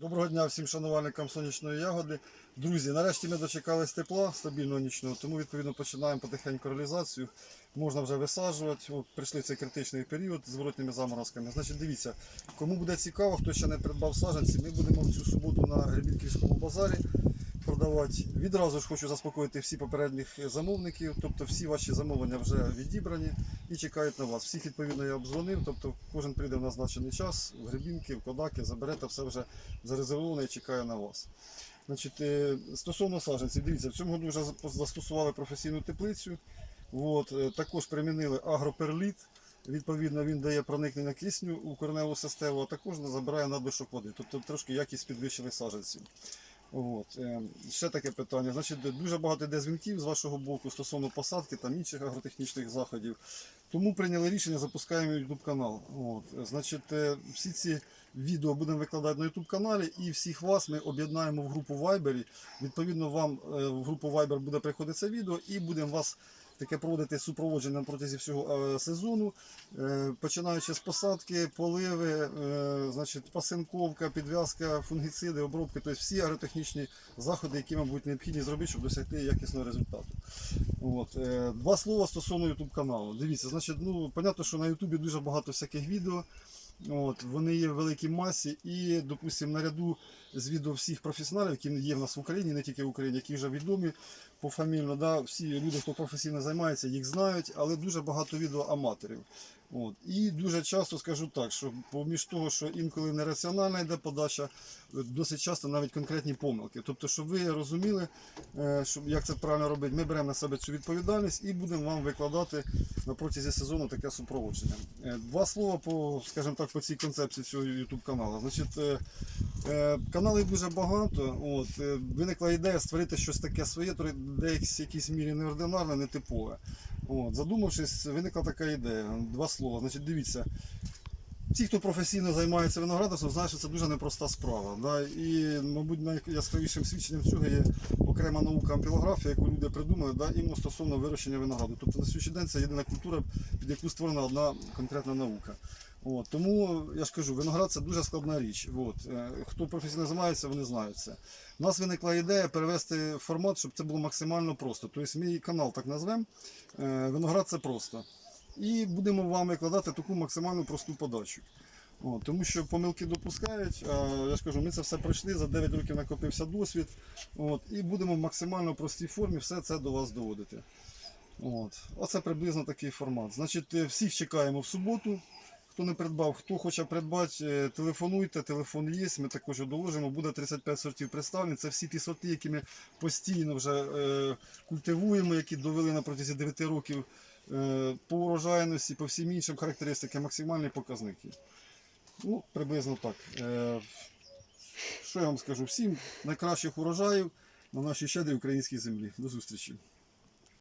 Доброго дня всім шанувальникам сонячної ягоди. Друзі, нарешті ми дочекались тепла стабільного нічного, тому відповідно починаємо потихеньку реалізацію. Можна вже висаджувати. От, прийшли цей критичний період з зворотніми заморозками. Значить, дивіться, кому буде цікаво, хто ще не придбав саджанці, ми будемо в цю суботу на Гребінківському базарі продавати. Відразу ж хочу заспокоїти всі попередніх замовників, тобто всі ваші замовлення вже відібрані і чекають на вас. Всіх відповідно я обдзвонив, тобто кожен прийде в назначений час в Гребінки, в Кодаки, заберете, все вже зарезервовано і чекає на вас. Значить, е, стосовно саджанців, дивіться, в цьому году вже застосували професійну теплицю. От, е, також примінили агроперліт. Відповідно, він дає проникнення кисню у кореневу систему, а також забирає надлишок води. Тобто трошки якість підвищили саджанців. От. е, Ще таке питання. Значить, дуже багато йде дзвінків з вашого боку стосовно посадки та інших агротехнічних заходів. Тому прийняли рішення, запускаємо YouTube канал. От. Значить, е, всі ці відео будемо викладати на YouTube каналі і всіх вас ми об'єднаємо в групу Viber. Відповідно, вам е, в групу Viber буде приходити це відео і будемо вас таке проводити супроводження протязі всього е, сезону, Е, починаючи з посадки, поливи, е, значить, пасинковка, підв'язка, фунгіциди, обробки, тобто всі агротехнічні заходи, які вам будуть необхідні зробити, щоб досягти якісного результату. От. Два слова стосовно YouTube каналу. Дивіться, значить, ну, понятно, що на YouTube дуже багато всяких відео. От, вони є в великій масі і, допустимо, наряду з відео всіх професіоналів, які є в нас в Україні, не тільки в Україні, які вже відомі пофамільно, да, всі люди, хто професійно займається, їх знають, але дуже багато відео аматорів. От. І дуже часто скажу так, що поміж того, що інколи нераціональна йде подача, досить часто навіть конкретні помилки. Тобто, щоб ви розуміли, е, щоб, як це правильно робити, ми беремо на себе цю відповідальність і будемо вам викладати на протязі сезону таке супроводження. Е, Два слова по, скажімо так, по цій концепції цього YouTube каналу. Значить, е, каналів дуже багато. От, виникла ідея створити щось таке своє, десь в якійсь мірі неординарне, нетипове. От, задумавшись, виникла така ідея. Два слова. Значить, дивіться. Ті, хто професійно займається виноградарством, знають, що це дуже непроста справа. Да? І, мабуть, найяскравішим свідченням цього є окрема наука ампілографія, яку люди придумали, да? іменно стосовно вирощення винограду. Тобто на сьогоднішній день це єдина культура, під яку створена одна конкретна наука. От, тому я ж кажу, виноград це дуже складна річ. От, е, хто професійно займається, вони знають це. У нас виникла ідея перевести формат, щоб це було максимально просто. Тобто мій канал так назвемо. Е, Виноград це просто. І будемо вам викладати таку максимально просту подачу. От, тому що помилки допускають. Я ж кажу, ми це все пройшли, за 9 років накопився досвід. От, і будемо в максимально простій формі все це до вас доводити. От. Оце приблизно такий формат. Значить, е, всіх чекаємо в суботу. Хто не придбав, хто хоче придбати, е, телефонуйте, телефон є, ми також доложимо. Буде 35 сортів представлені. Це всі ті сорти, які ми постійно вже е, культивуємо, які довели на протязі 9 років е, по урожайності, по всім іншим характеристикам, максимальні показники. Ну, приблизно так. Е, що я вам скажу? Всім найкращих урожаїв на нашій щедрій українській землі. До зустрічі!